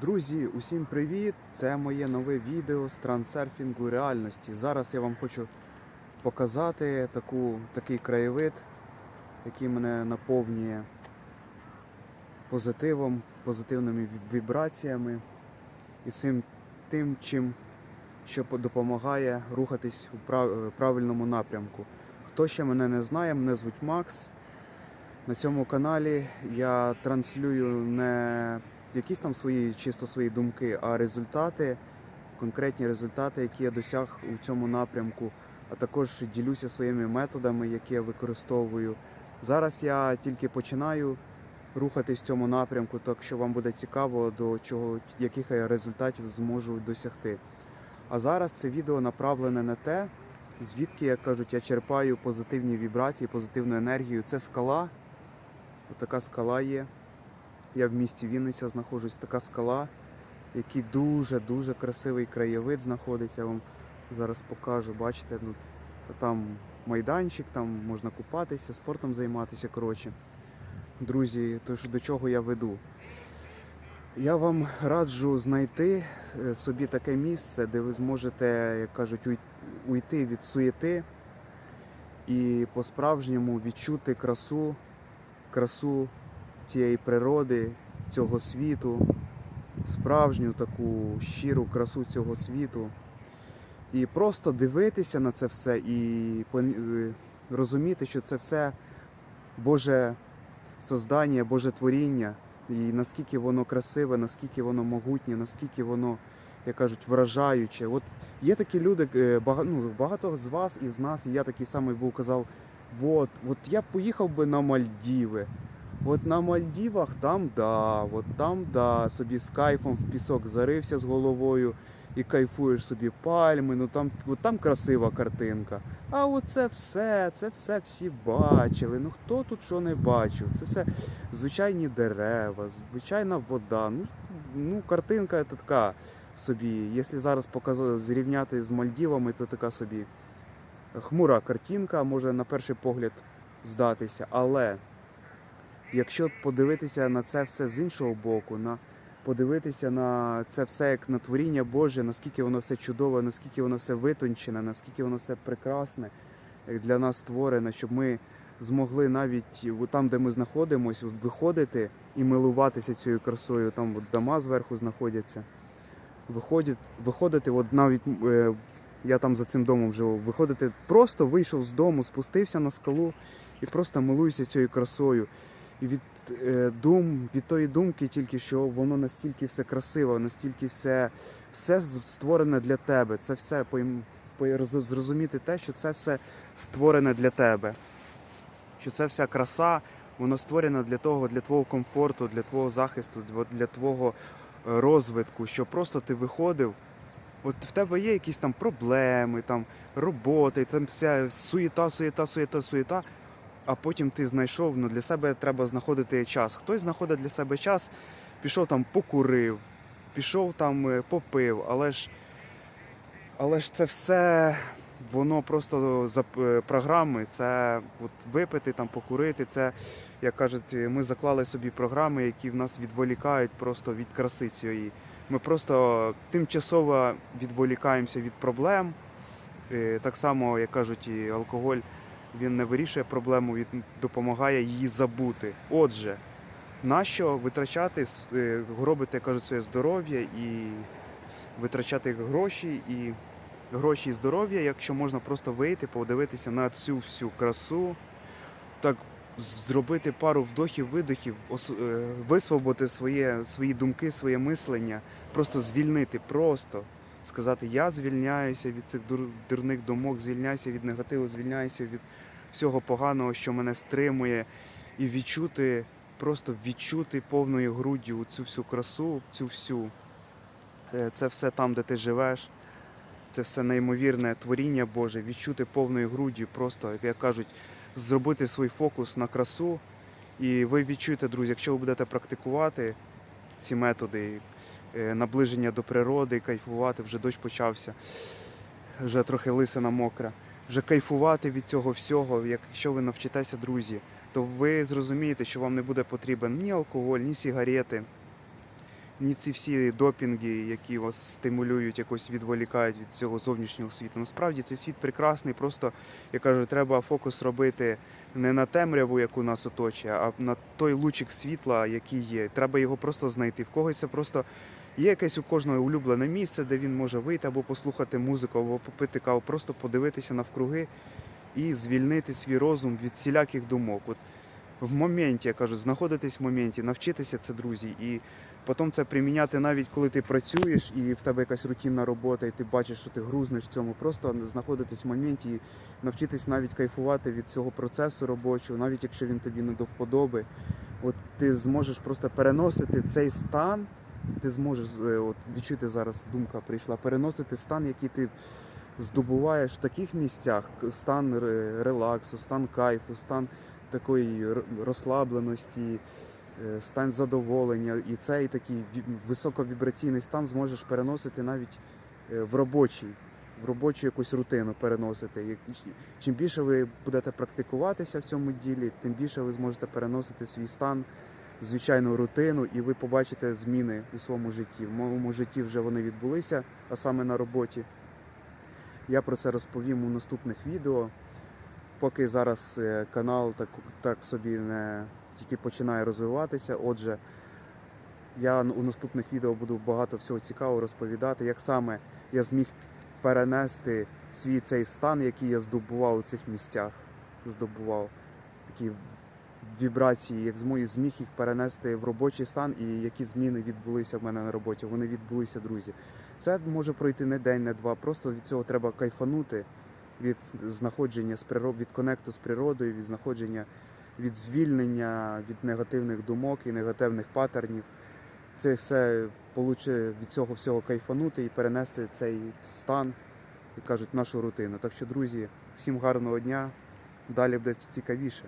Друзі, усім привіт! Це моє нове відео з трансерфінгу реальності. Зараз я вам хочу показати таку, такий краєвид, який мене наповнює позитивом, позитивними вібраціями і всім тим, чим що допомагає рухатись у правильному напрямку. Хто ще мене не знає, мене звуть Макс. На цьому каналі я транслюю не якісь там свої чисто свої думки, а результати, конкретні результати, які я досяг у цьому напрямку, а також ділюся своїми методами, які я використовую. Зараз я тільки починаю рухатись в цьому напрямку, так що вам буде цікаво, до чого яких я результатів зможу досягти. А зараз це відео направлене на те, звідки, як кажуть, я черпаю позитивні вібрації, позитивну енергію. Це скала. Отака скала є. Я в місті Вінниця знаходжусь. Така скала, який дуже-дуже красивий краєвид знаходиться. Я вам зараз покажу. Бачите, ну, там майданчик, там можна купатися, спортом займатися. Коротше. Друзі, тож до чого я веду? Я вам раджу знайти е, собі таке місце, де ви зможете, як кажуть, уйти від суєти і по-справжньому відчути красу, красу цієї природи, цього світу, справжню таку щиру красу цього світу. І просто дивитися на це все і е, розуміти, що це все Боже создання, Боже творіння, і наскільки воно красиве, наскільки воно могутнє, наскільки воно, як кажуть, вражаюче. От є такі люди, е, ну, багато з вас і з нас, і я такий самий був казав, от, от я поїхав би на Мальдіви. От на Мальдівах там да, от там да, собі з кайфом в пісок зарився з головою і кайфуєш собі пальми, ну там, от там красива картинка. А оце все, це все всі бачили. Ну хто тут що не бачив? Це все звичайні дерева, звичайна вода. Ну, ну картинка така собі. Якщо зараз показати, зрівняти з Мальдівами, то така собі хмура картинка може на перший погляд здатися. Але якщо подивитися на це все з іншого боку, на подивитися на це все як на творіння Боже, наскільки воно все чудове, наскільки воно все витончене, наскільки воно все прекрасне як для нас створене, щоб ми змогли навіть там, де ми знаходимося, виходити і милуватися цією красою. Там от дома зверху знаходяться. Виходить, виходити, от навіть е, я там за цим домом живу, виходити, просто вийшов з дому, спустився на скалу і просто милуюся цією красою. І від е, дум, від тої думки тільки, що воно настільки все красиво, настільки все, все створене для тебе. Це все поїм- по- зрозуміти те, що це все створене для тебе. Що це вся краса, воно створене для того, для твого комфорту, для твого захисту, для- для твого е, розвитку, що просто ти виходив. От в тебе є якісь там проблеми, там роботи, там вся суєта, суєта, суєта, суєта. А потім ти знайшов, ну для себе треба знаходити час. Хтось знаходить для себе час, пішов там покурив, пішов там е, попив, але ж, але ж це все, воно просто за е, програми, це от випити, там покурити, це, як кажуть, е, ми заклали собі програми, які в нас відволікають просто від краси цієї. Ми просто тимчасово відволікаємося від проблем. Так само, як кажуть, і алкоголь він не вирішує проблему, він допомагає її забути. Отже, нащо витрачати, с- е, гробити, як кажуть, своє здоров'я і витрачати гроші і гроші і здоров'я, якщо можна просто вийти, подивитися на цю всю красу, так зробити пару вдохів, видохів, е, висвободити своє, свої думки, своє мислення, просто звільнити, просто сказати, я звільняюся від цих дур- дурних думок, звільняюся від негативу, звільняюся від всього поганого, що мене стримує, і відчути, просто відчути повною груддю цю всю красу, цю всю. Е, Це все там, де ти живеш. Це все неймовірне творіння Боже, відчути повною груддю, просто, як кажуть, зробити свій фокус на красу. І ви відчуєте, друзі, якщо ви будете практикувати ці методи, наближення до природи, кайфувати, вже дощ почався, вже трохи лисина мокра. Вже кайфувати від цього всього, якщо ви навчитеся, друзі, то ви зрозумієте, що вам не буде потрібен ні алкоголь, ні сигарети, ні ці всі допінги, які вас стимулюють, якось відволікають від цього зовнішнього світу. Насправді цей світ прекрасний, просто я кажу, треба фокус робити не на темряву, яку нас оточує, а на той лучик світла, який є. Треба його просто знайти. В когось це просто є якесь у кожного улюблене місце, де він може вийти або послухати музику, або попити каву, просто подивитися навкруги і звільнити свій розум від всіляких думок. От в моменті, я кажу, знаходитись в моменті, навчитися це, друзі, і потім це приміняти навіть коли ти працюєш і в тебе якась рутинна робота, і ти бачиш, що ти грузнеш в цьому. Просто знаходитись в моменті і навчитись навіть кайфувати від цього процесу робочого, навіть якщо він тобі не до вподоби. От ти зможеш просто переносити цей стан. Ти зможеш е, от відчути зараз думка прийшла, переносити стан, який ти здобуваєш в таких місцях, стан релаксу, стан кайфу, стан такої розслабленості, е, стан задоволення. І цей такий високовібраційний стан зможеш переносити навіть е, в робочий, в робочу якусь рутину переносити. Чим більше ви будете практикуватися в цьому ділі, тим більше ви зможете переносити свій стан звичайну рутину, і ви побачите зміни у своєму житті. В моєму житті вже вони відбулися, а саме на роботі. Я про це розповім у наступних відео. Поки зараз е, канал так, так собі не тільки починає розвиватися. Отже, я у наступних відео буду багато всього цікавого розповідати, як саме я зміг перенести свій цей стан, який я здобував у цих місцях. Здобував такі вібрації, як змог, зміг їх перенести в робочий стан, і які зміни відбулися в мене на роботі. Вони відбулися, друзі. Це може пройти не день, не два. Просто від цього треба кайфанути від знаходження з природ, від конекту з природою, від знаходження, від звільнення від негативних думок і негативних паттернів. Це все получе від цього всього кайфанути і перенести цей стан, як кажуть, нашу рутину. Так що, друзі, всім гарного дня. Далі буде цікавіше.